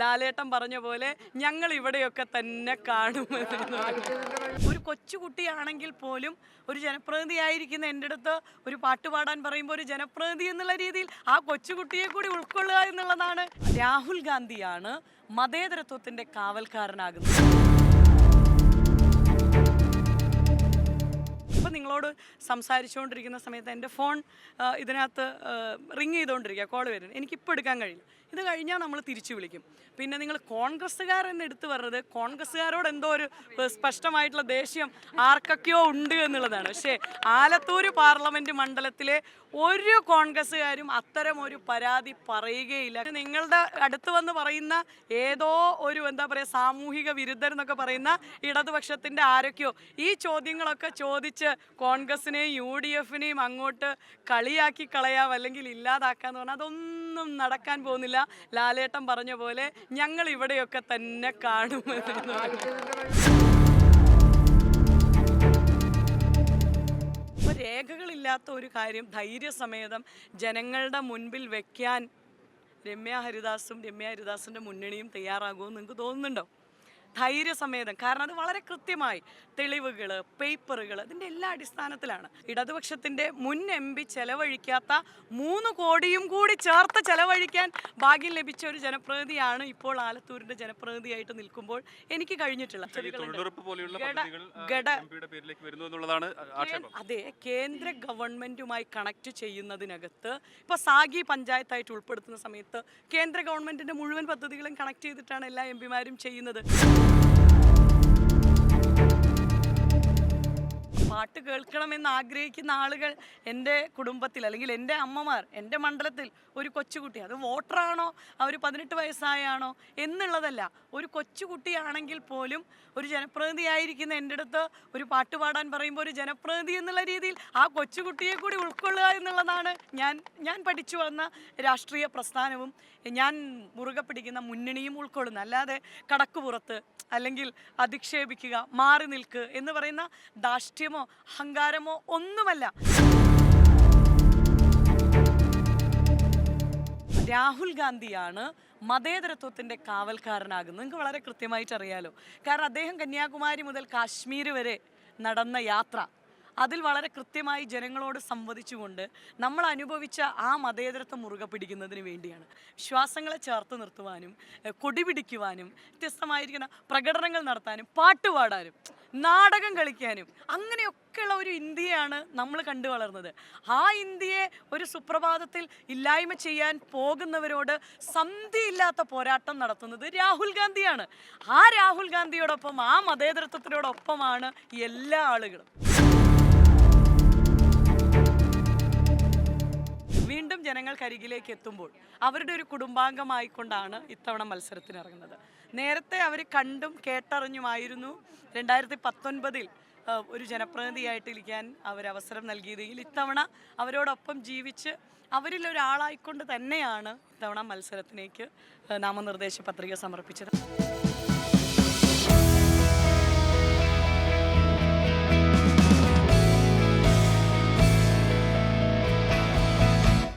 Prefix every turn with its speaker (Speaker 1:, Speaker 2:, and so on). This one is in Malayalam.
Speaker 1: ലാലേട്ടൻ പറഞ്ഞ പോലെ ഞങ്ങൾ ഇവിടെയൊക്കെ തന്നെ കാണുമെന്ന് ഒരു കൊച്ചുകുട്ടിയാണെങ്കിൽ പോലും ഒരു ജനപ്രതിനിധിയായിരിക്കുന്ന എന്റെ അടുത്ത് ഒരു പാട്ട് പാടാൻ പറയുമ്പോൾ ഒരു ജനപ്രതിനിധി എന്നുള്ള രീതിയിൽ ആ കൊച്ചുകുട്ടിയെ കൂടി ഉൾക്കൊള്ളുക എന്നുള്ളതാണ്. രാഹുൽ ഗാന്ധിയാണ് മതേതരത്വത്തിന്റെ കാവൽക്കാരനാകുന്നത്. നിങ്ങളോട് സംസാരിച്ചുകൊണ്ടിരിക്കുന്ന സമയത്ത് എന്റെ ഫോൺ ഇതിനകത്ത് റിങ് ചെയ്തുകൊണ്ടിരിക്കുക കോൾ വരുന്നത്. എനിക്കിപ്പോൾ എടുക്കാൻ കഴിയില്ല. ഇത് കഴിഞ്ഞാൽ നമ്മൾ തിരിച്ചു വിളിക്കും. പിന്നെ നിങ്ങൾ കോൺഗ്രസ്സുകാർ എന്ന് എടുത്തു പറഞ്ഞത് കോൺഗ്രസ്സുകാരോട് എന്തോ ഒരു സ്പഷ്ടമായിട്ടുള്ള ദേഷ്യം ആർക്കൊക്കെയോ ഉണ്ട് എന്നുള്ളതാണ്. പക്ഷേ ആലത്തൂർ പാർലമെന്റ് മണ്ഡലത്തിലെ ഒരു കോൺഗ്രസ്സുകാരും അത്തരം ഒരു പരാതി പറയുകയില്ല. നിങ്ങളുടെ അടുത്ത് വന്ന് പറയുന്ന ഏതോ ഒരു എന്താ പറയുക സാമൂഹിക വിരുദ്ധരെന്നൊക്കെ പറയുന്ന ഇടതുപക്ഷത്തിന്റെ ആരൊക്കെയോ ഈ ചോദ്യങ്ങളൊക്കെ ചോദിച്ച് കോൺഗ്രസിനെയും യു ഡി എഫിനെയും അങ്ങോട്ട് കളിയാക്കി കളയാം അല്ലെങ്കിൽ ഇല്ലാതാക്കാന്ന് പറഞ്ഞാൽ അതൊന്നും നടക്കാൻ പോകുന്നില്ല. ലാലേട്ടൻ പറഞ്ഞ പോലെ ഞങ്ങൾ ഇവിടെയൊക്കെ തന്നെ കാണുമെന്ന് രേഖകളില്ലാത്ത ഒരു കാര്യം ധൈര്യസമേതം ജനങ്ങളുടെ മുൻപിൽ വെക്കാൻ രമ്യ ഹരിദാസും രമ്യ ഹരിദാസിന്റെ മുന്നണിയും തയ്യാറാകുമെന്ന് നിങ്ങൾക്ക് തോന്നുന്നുണ്ടോ? ധൈര്യസമേതം. കാരണം അത് വളരെ കൃത്യമായി തെളിവുകൾ പേപ്പറുകൾ അതിന്റെ എല്ലാ അടിസ്ഥാനത്തിലാണ്. ഇടതുപക്ഷത്തിന്റെ മുൻ എം പി ചെലവഴിക്കാത്ത മൂന്ന് കോടിയും കൂടി ചേർത്ത് ചെലവഴിക്കാൻ ഭാഗ്യം ലഭിച്ച ഒരു ജനപ്രതിനിധിയാണ് ഇപ്പോൾ ആലത്തൂരിന്റെ ജനപ്രതിനിധിയായിട്ട് നിൽക്കുമ്പോൾ എനിക്ക്
Speaker 2: കഴിഞ്ഞിട്ടുള്ള
Speaker 1: അതെ കേന്ദ്ര ഗവൺമെന്റുമായി കണക്ട് ചെയ്യുന്നതിനകത്ത് ഇപ്പോൾ സാഗി പഞ്ചായത്തായിട്ട് ഉൾപ്പെടുത്തുന്ന സമയത്ത് കേന്ദ്ര ഗവൺമെന്റിന്റെ മുഴുവൻ പദ്ധതികളും കണക്ട് ചെയ്തിട്ടാണ് എല്ലാ എം പിമാരും ചെയ്യുന്നത്. പാട്ട് കേൾക്കണമെന്ന് ആഗ്രഹിക്കുന്ന ആളുകൾ എന്റെ കുടുംബത്തിൽ അല്ലെങ്കിൽ എന്റെ അമ്മമാർ എന്റെ മണ്ഡലത്തിൽ ഒരു കൊച്ചുകുട്ടി അത് വോട്ടറാണോ അവർ പതിനെട്ട് വയസ്സായാണോ എന്നുള്ളതല്ല. ഒരു കൊച്ചുകുട്ടിയാണെങ്കിൽ പോലും ഒരു ജനപ്രതിനിധിയായിരിക്കുന്ന എന്റെ അടുത്ത് ഒരു പാട്ട് പാടാൻ പറയുമ്പോൾ ഒരു ജനപ്രതിനിധി എന്നുള്ള രീതിയിൽ ആ കൊച്ചുകുട്ടിയെ കൂടി ഉൾക്കൊള്ളുക എന്നുള്ളതാണ് ഞാൻ ഞാൻ പഠിച്ചു വന്ന രാഷ്ട്രീയ പ്രസ്ഥാനവും. ഞാൻ മുറുകെ പിടിക്കുന്ന മുന്നണിയും ഉൾക്കൊള്ളുന്നത് അല്ലാതെ കടക്കുപുറത്ത് അല്ലെങ്കിൽ അധിക്ഷേപിക്കുക മാറി നിൽക്കുക എന്ന് പറയുന്ന ധാഷ്ട്യമോ അഹങ്കാരമോ ഒന്നുമല്ല. രാഹുൽ ഗാന്ധിയാണ് മതേതരത്വത്തിന്റെ കാവൽക്കാരനാകുന്നത്. നിങ്ങൾക്ക് വളരെ കൃത്യമായിട്ട് അറിയാലോ കാരണം അദ്ദേഹം കന്യാകുമാരി മുതൽ കാശ്മീർ വരെ നടന്ന യാത്ര. അതിൽ വളരെ കൃത്യമായി ജനങ്ങളോട് സംവദിച്ചുകൊണ്ട് നമ്മൾ അനുഭവിച്ച ആ മതേതരത്വം മുറുകെ പിടിക്കുന്നതിന് വേണ്ടിയാണ്. വിശ്വാസങ്ങളെ ചേർത്ത് നിർത്തുവാനും കൊടിപിടിക്കുവാനും കൊടി പിടിക്കുവാനും വ്യത്യസ്തമായിരിക്കുന്ന പ്രകടനങ്ങൾ നടത്താനും പാട്ടുപാടാനും നാടകം കളിക്കാനും അങ്ങനെയൊക്കെയുള്ള ഒരു ഇന്ത്യയാണ് നമ്മൾ കണ്ടു വളർന്നത്. ആ ഇന്ത്യയെ ഒരു സുപ്രഭാതത്തിൽ ഇല്ലായ്മ ചെയ്യാൻ പോകുന്നവരോട് സന്ധിയില്ലാത്ത പോരാട്ടം നടത്തുന്നത് രാഹുൽ ഗാന്ധിയാണ്. ആ രാഹുൽ ഗാന്ധിയോടൊപ്പം ആ മതേതരത്വത്തിനോടൊപ്പമാണ് എല്ലാ ആളുകളും. ജനങ്ങൾക്കരികിലേക്ക് എത്തുമ്പോൾ അവരുടെ ഒരു കുടുംബാംഗമായിക്കൊണ്ടാണ് ഇത്തവണ മത്സരത്തിന് ഇറങ്ങുന്നത് നേരത്തെ അവർ കണ്ടും കേട്ടറിഞ്ഞുമായിരുന്നു. രണ്ടായിരത്തി പത്തൊൻപതിൽ ഒരു ജനപ്രതിനിധിയായിട്ട് ഇരിക്കാൻ അവർ അവസരം നൽകിയതെങ്കിൽ ഇത്തവണ അവരോടൊപ്പം ജീവിച്ച് അവരിൽ ഒരാളായിക്കൊണ്ട് തന്നെയാണ് ഇത്തവണ മത്സരത്തിലേക്ക് നാമനിർദ്ദേശ പത്രിക സമർപ്പിച്ചത്.